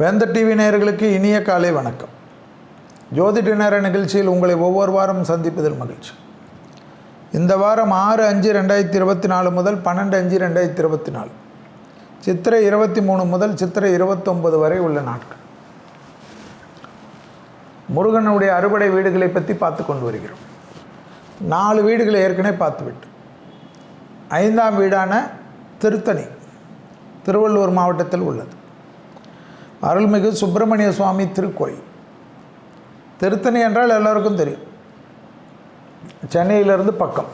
வேந்த TV நேயர்களுக்கு இனிய காலை வணக்கம். ஜோதிட நேர நிகழ்ச்சியில் உங்களை ஒவ்வொரு வாரம் சந்திப்பதில் மகிழ்ச்சி. இந்த வாரம் ஆறு அஞ்சு ரெண்டாயிரத்தி இருபத்தி நாலு முதல் பன்னெண்டு அஞ்சு ரெண்டாயிரத்தி இருபத்தி நாலு. சித்திரை இருபத்தி மூணு முதல் சித்திரை இருபத்தொம்பது வரை உள்ள நாட்கள். முருகனுடைய அறுபடை வீடுகளை பற்றி பார்த்து கொண்டு வருகிறோம். நாலு வீடுகளை ஏற்கனவே பார்த்துவிட்டு ஐந்தாம் வீடான திருத்தணி திருவள்ளூர் மாவட்டத்தில் உள்ளது. அருள்மிகு சுப்பிரமணிய சுவாமி திருக்கோயில். திருத்தணி என்றால் எல்லோருக்கும் தெரியும். சென்னையிலிருந்து பக்கம்.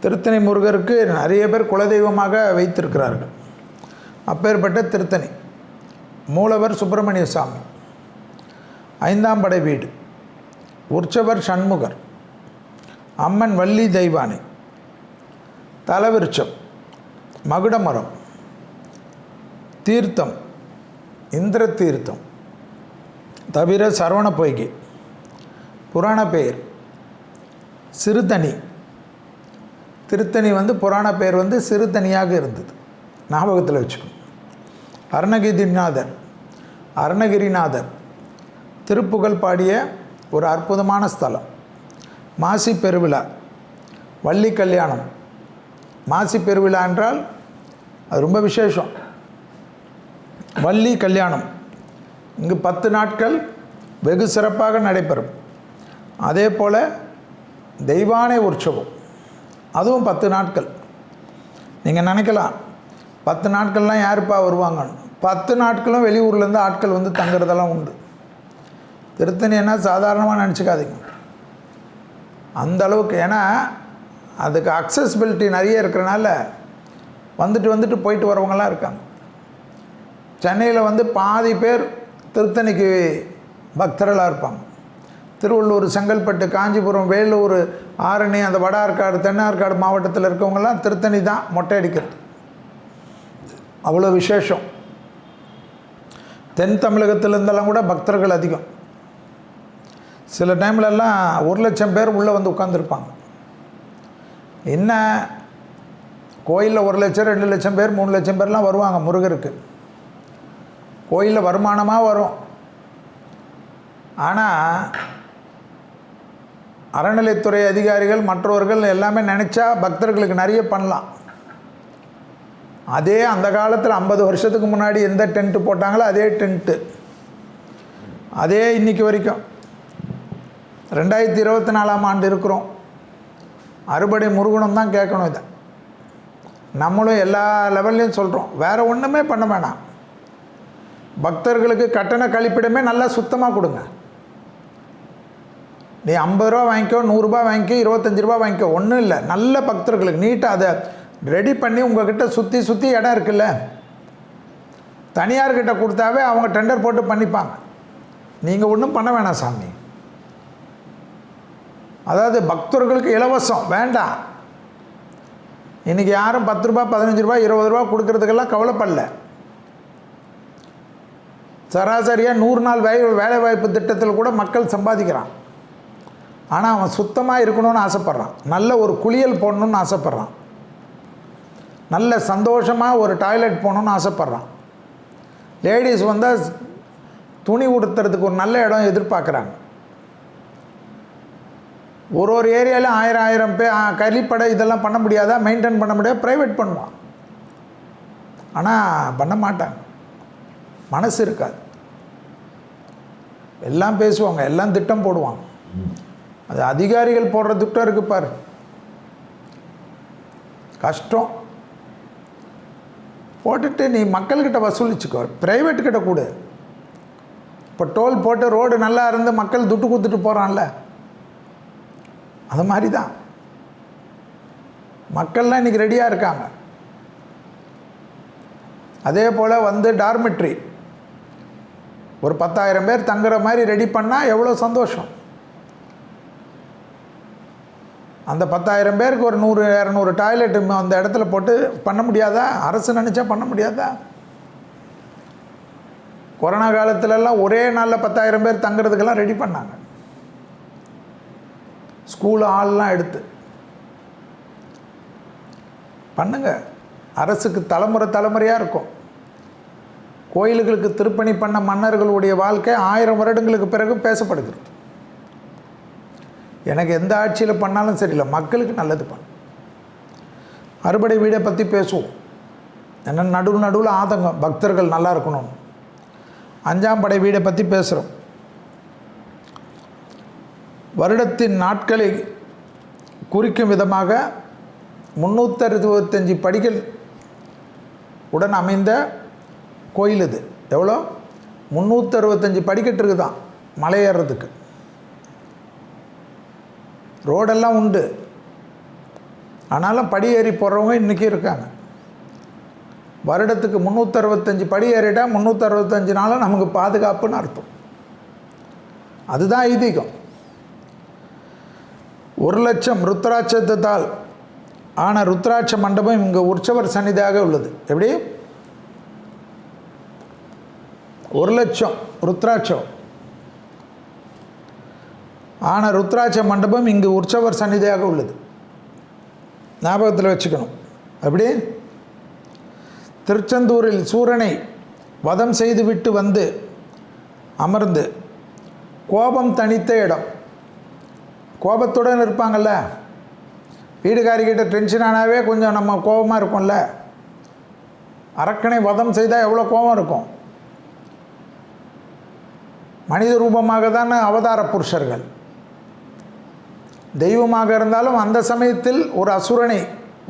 திருத்தணி முருகருக்கு நிறைய பேர் குலதெய்வமாக வைத்திருக்கிறார்கள். அப்பேற்பட்ட திருத்தணி. மூலவர் சுப்பிரமணிய சாமி ஐந்தாம் படை வீடு. உற்சவர் சண்முகர். அம்மன் வள்ளி தெய்வானை. தலவிருச்சம் மகுடமரம். தீர்த்தம். இந்திர தீர்த்தம் தவிர சரவண பொய்கை. புராண பெயர் சிறுதணி திருத்தணி வந்து புராண பெயர் வந்து சிறுதணியாக இருந்தது. ஞாபகத்தில் வச்சுக்கணும். அருணகிரிநாதர் அருணகிரிநாதர் திருப்புகழ் பாடிய ஒரு அற்புதமான ஸ்தலம். மாசி பெருவிழா வள்ளி கல்யாணம். மாசி பெருவிழா என்றால் அது ரொம்ப விசேஷம். வள்ளி கல்யாணம். இங்கு பத்து நாட்கள் வெகு சிறப்பாக நடைபெறும். அதே போல் தெய்வானை உற்சவம் அதுவும் பத்து நாட்கள். நீங்கள் நினைக்கலாம் பத்து நாட்கள்லாம் யாருப்பா வருவாங்கன்னு. பத்து நாட்களும் வெளியூர்லேருந்து ஆட்கள் வந்து தங்குறதெல்லாம் உண்டு. திருத்தணின்னா சாதாரணமாக நினச்சிக்காதீங்க. அந்த அளவுக்கு ஏன்னா அதுக்கு அக்சஸ்பிலிட்டி நிறைய இருக்கிறனால வந்துட்டு வந்துட்டு போயிட்டு வரவங்களாம் இருக்காங்க. சென்னையில் வந்து பாதி பேர் திருத்தணிக்கு பக்தர்களாக இருப்பாங்க. திருவள்ளூர் செங்கல்பட்டு காஞ்சிபுரம் வேலூர் ஆரணி அந்த வட ஆற்காடு தென்னார்காடு மாவட்டத்தில் இருக்கவங்கெல்லாம் திருத்தணி தான் மொட்டை அடிக்கிறது அவ்வளோ விசேஷம். தென் தமிழகத்திலேருந்தெல்லாம் கூட பக்தர்கள் அதிகம். சில டைம்லலாம் ஒரு லட்சம் பேர் உள்ளே வந்து உட்காந்துருப்பாங்க என்ன? கோயிலில் ஒரு லட்சம் ரெண்டு லட்சம் பேர் மூணு லட்சம் பேர்லாம் வருவாங்க முருகருக்கு. கோயிலில் வருமானமாக வரும். ஆனால் அறநிலைத்துறை அதிகாரிகள் மற்றவர்கள் எல்லாமே நினச்சா பக்தர்களுக்கு நிறைய பண்ணலாம். அதே அந்த காலத்தில் ஐம்பது வருஷத்துக்கு முன்னாடி எந்த டென்ட்டு போட்டாங்களோ அதே டென்ட்டு அதே இன்றைக்கி வரைக்கும். ரெண்டாயிரத்தி இருபத்தி நாலாம் ஆண்டு இருக்கிறோம். அறுபடை முருகனும் தான் கேட்கணும் இதை. நம்மளும் எல்லா லெவல்லையும் சொல்கிறோம் வேறு ஒன்றுமே பண்ண வேணாம். பக்தர்களுக்கு கட்டண கழிப்பிடமே நல்லா சுத்தமாக கொடுங்க. நீ ஐம்பது ரூபா வாங்கிக்கோ நூறுரூபா வாங்கிக்கோ இருபத்தஞ்சி ரூபா வாங்கிக்கோ. ஒன்றும் இல்லை. நல்ல பக்தர்களுக்கு நீட்டாக அதை ரெடி பண்ணி உங்ககிட்ட சுற்றி சுற்றி இடம் இருக்குல்ல. தனியார்கிட்ட கொடுத்தாவே அவங்க டெண்டர் போட்டு பண்ணிப்பாங்க. நீங்கள் ஒன்றும் பண்ண வேணாம் சாமி. அதாவது பக்தர்களுக்கு இலவசம். வேண்டாம். இன்றைக்கி யாரும் பத்து ரூபா பதினஞ்சு ரூபா இருபது ரூபா கொடுக்கறதுக்கெல்லாம் கவலைப்படல. சராசரியாக நூறு நாள் வே வேலைவாய்ப்பு திட்டத்தில் கூட மக்கள் சம்பாதிக்கிறான். ஆனால் அவன் சுத்தமாக இருக்கணும்னு ஆசைப்பட்றான். நல்ல ஒரு குளியல் போடணும்னு ஆசைப்பட்றான். நல்ல சந்தோஷமாக ஒரு டாய்லெட் போகணுன்னு ஆசைப்பட்றான். லேடிஸ் வந்தால் துணி உடுத்துறதுக்கு ஒரு நல்ல இடம் எதிர்பார்க்குறாங்க. ஒரு ஒரு ஏரியாவில் ஆயிரம் ஆயிரம் பேர் கறிப்படை இதெல்லாம் பண்ண முடியாதா? மெயின்டைன் பண்ண முடியாது ப்ரைவேட் பண்ணுவான். ஆனால் பண்ண மாட்டாங்க. மனசு இருக்காது. எல்லாம் பேசுவாங்க எல்லாம் திட்டம் போடுவாங்க. அது அதிகாரிகள் போடுற திட்டம் இருக்கு பாரு. கஷ்டம். போட்டுட்டு நீ மக்கள்கிட்ட வசூலிச்சுக்கோ ப்ரைவேட் கிட்ட கொடு. இப்போ டோல் போட்டு ரோடு நல்லா இருந்து மக்கள் துட்டு கொடுத்துட்டு போகிறான்ல அது மாதிரி தான் மக்கள்லாம் இன்றைக்கி ரெடியாக இருக்காங்க. அதே போல் வந்து டார்மெட்ரி ஒரு பத்தாயிரம் பேர் தங்குற மாதிரி ரெடி பண்ணால் எவ்வளோ சந்தோஷம்? அந்த பத்தாயிரம் பேருக்கு ஒரு நூறு இரநூறு டாய்லெட்டு அந்த இடத்துல போட்டு பண்ண முடியாதா? அரசு நினச்சா பண்ண முடியாதா? கொரோனா காலத்துலலாம் ஒரே நாளில் பத்தாயிரம் பேர் தங்குறதுக்கெல்லாம் ரெடி பண்ணாங்க. ஸ்கூல் ஆள்லாம் எடுத்து. பண்ணுங்க. அரசுக்கு தலைமுறை தலைமுறையாக இருக்கும். கோயில்களுக்கு திருப்பணி பண்ண மன்னர்களுடைய வாழ்க்கை ஆயிரம் வருடங்களுக்கு பிறகு பேசப்படுகிறது. எனக்கு எந்த ஆட்சியில் பண்ணாலும் சரியில்லை. மக்களுக்கு நல்லது பண்ண. அறுபடை வீடை பற்றி பேசுவோம். என்ன நடுவு நடுவில் ஆதங்கம். பக்தர்கள் நல்லா இருக்கணும் அஞ்சாம் படை வீடை பற்றி பேசுகிறோம் வருடத்தின் நாட்களை குறிக்கும் விதமாக முந்நூற்றறுபத்தஞ்சு படிகள் உடன் அமைந்த கோயில் இது. எவ்வளோ? முந்நூற்றறுபத்தஞ்சு படிக்கட்டு இருக்குதான் மலை ஏறுறதுக்கு. ரோடெல்லாம் உண்டு. ஆனாலும் படி ஏறி போகிறவங்க இன்றைக்கி இருக்காங்க. வருடத்துக்கு முந்நூற்றறுபத்தஞ்சு படி ஏறிட்டால் முந்நூற்றறுபத்தஞ்சு நாளும் நமக்கு பாதுகாப்புன்னு அர்த்தம். அதுதான் ஐதீகம். ஒரு லட்சம் ருத்ராட்சத்தால் ஆன ருத்ராட்ச மண்டபம் இங்கே உற்சவர் சன்னிதியாக உள்ளது. எப்படி? ஒரு லட்சம் ருத்ராட்சம். ஆனால் ருத்ராட்ச மண்டபம் இங்கு உற்சவர் சன்னிதியாக உள்ளது. ஞாபகத்தில் வச்சுக்கணும். அப்படி? திருச்செந்தூரில் சூரனை வதம் செய்துவிட்டு வந்து அமர்ந்து கோபம் தனித்த இடம். கோபத்துடன் இருப்பாங்கள்ல வீடுகாரிக்கிட்ட டென்ஷன் ஆனாவே கொஞ்சம் நம்ம கோபமாக இருக்கும்ல? அரக்கனை வதம் செய்தால் எவ்வளோ கோபம் இருக்கும்? மனித ரூபமாக தானே அவதார புருஷர்கள். தெய்வமாக இருந்தாலும் அந்த சமயத்தில் ஒரு அசுரனை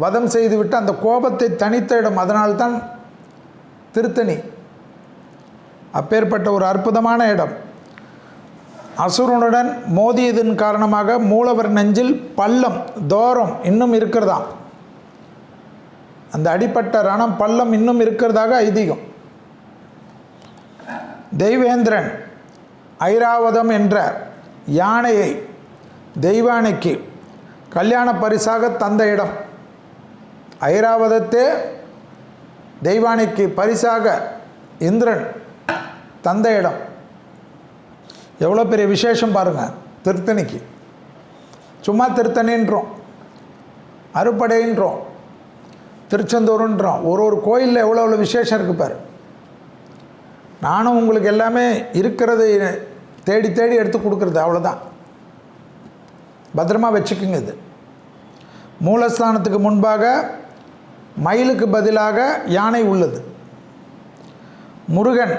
வதம் செய்துவிட்டு அந்த கோபத்தை தனித்த இடம் அதனால்தான் திருத்தணி. அப்பேற்பட்ட ஒரு அற்புதமான இடம். அசுரனுடன் மோதியதன் காரணமாக மூலவர் நெஞ்சில் பள்ளம் தோரம் இன்னும் இருக்கிறதாம் அந்த அடிப்பட்ட ரணம் பள்ளம் இன்னும் இருக்கிறதாக ஐதீகம். தெய்வேந்திரன் ஐராவதம் என்ற யானையை தெய்வானைக்கு கல்யாண பரிசாக தந்த இடம். ஐராவதத்தே தெய்வானைக்கு பரிசாக இந்திரன் தந்த இடம். எவ்வளோ பெரிய விசேஷம் பாருங்கள் திருத்தணிக்கு. சும்மா திருத்தணின்றோம் அறுப்படைன்றோம் திருச்செந்தூருன்றோம். ஒரு ஒரு கோயிலில் எவ்வளோ எவ்வளோ விசேஷம் இருக்குது பாரு. நானும் உங்களுக்கு எல்லாமே இருக்கிறது தேடி தேடி எடுத்து கொடுக்குறது அவ்வளோதான் பத்திரமா வச்சுக்குங்க இது. மூலஸ்தானத்துக்கு முன்பாக மயிலுக்கு பதிலாக யானை உள்ளது. முருகன்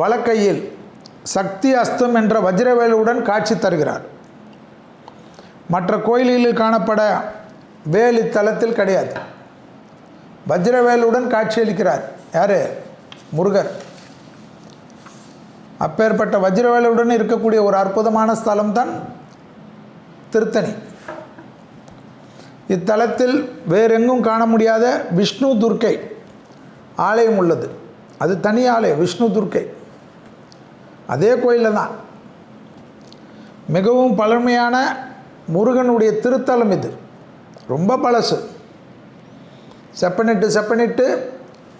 வழக்கையில் சக்தி அஸ்தம் என்ற வஜ்ரவேலுடன் காட்சி தருகிறார். மற்ற கோயில்களில் காணப்பட வேல் இத்தலத்தில் கிடையாது. வஜ்ரவேலுடன் காட்சியளிக்கிறார் யார்? முருகர் அப்பேற்பட்ட வஜ்ரவேலுடன் இருக்கக்கூடிய ஒரு அற்புதமான ஸ்தலம் தான் திருத்தணி. இத்தலத்தில் வேறெங்கும் காண முடியாத விஷ்ணு துர்க்கை ஆலயம் உள்ளது. அது தனி ஆலயம் விஷ்ணு துர்க்கை. அதே கோயிலில் தான் மிகவும் பழமையான முருகனுடைய திருத்தலம் இது. ரொம்ப பழசு. செப்பனிட்டு செப்பனிட்டு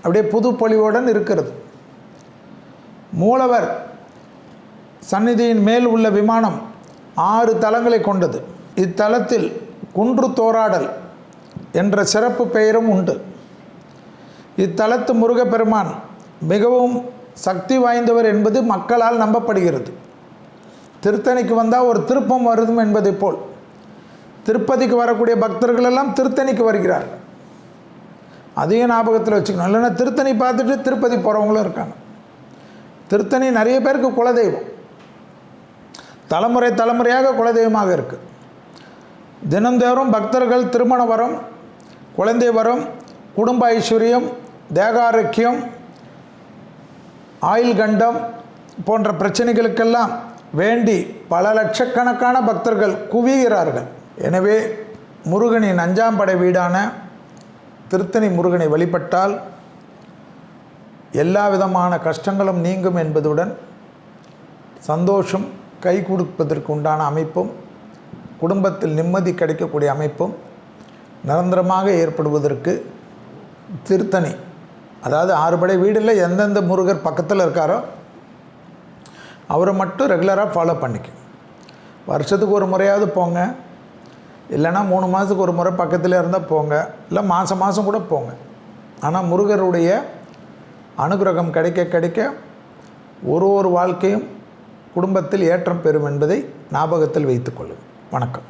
அப்படியே புது பொலிவுடன் இருக்கிறது. மூலவர் சந்நிதியின் மேல் உள்ள விமானம் ஆறு தலங்களை கொண்டது. இத்தலத்தில் குன்று தோராடல் என்ற சிறப்பு பெயரும் உண்டு. இத்தலத்து முருகப்பெருமான் மிகவும் சக்தி வாய்ந்தவர் என்பது மக்களால் நம்பப்படுகிறது. திருத்தணிக்கு வந்தால் ஒரு திருப்பம் வருதும் என்பதை போல். திருப்பதிக்கு வரக்கூடிய பக்தர்கள் எல்லாம் திருத்தணிக்கு வருகிறார். அதையும் ஞாபகத்தில் வச்சுக்கணும். இல்லைன்னா திருத்தணி பார்த்துட்டு திருப்பதி போகிறவங்களும் இருக்காங்க. திருத்தணி நிறைய பேருக்கு குலதெய்வம். தலைமுறை தலைமுறையாக குலதெய்வமாக இருக்குது தினந்தோறும் பக்தர்கள் திருமண வரம் குழந்தை வரம் குடும்ப ஐஸ்வர்யம் தேகாரோக்கியம் ஆயுள் கண்டம் போன்ற பிரச்சனைகளுக்கெல்லாம் வேண்டி பல லட்சக்கணக்கான பக்தர்கள் குவிகிறார்கள். எனவே முருகனின் அஞ்சாம் படை வீடான திருத்தணி முருகனை வழிபட்டால் எல்லா விதமான கஷ்டங்களும் நீங்கும் என்பதுடன் சந்தோஷம் கை கொடுப்பதற்கு உண்டான அமைப்பும் குடும்பத்தில் நிம்மதி கிடைக்கக்கூடிய அமைப்பும் நிரந்தரமாக ஏற்படுவதற்கு திருத்தணி அதாவது ஆறுபடை வீடில் எந்தெந்த முருகர் பக்கத்தில் இருக்காரோ அவரை மட்டும் ரெகுலராக ஃபாலோ பண்ணிக்க வருஷத்துக்கு ஒரு முறையாவது போங்க இல்லைன்னா மூணு மாதத்துக்கு ஒரு முறை பக்கத்தில் இருந்தால் போங்க இல்லை மாதம் மாதம் கூட போங்க. ஆனால் முருகருடைய அனுகிரகம் கிடைக்க கிடைக்க ஒரு ஒரு வாழ்க்கையும் குடும்பத்தில் ஏற்றம் பெறும் என்பதை ஞாபகத்தில் வைத்துக்கொள்ளுங்கள். வணக்கம்.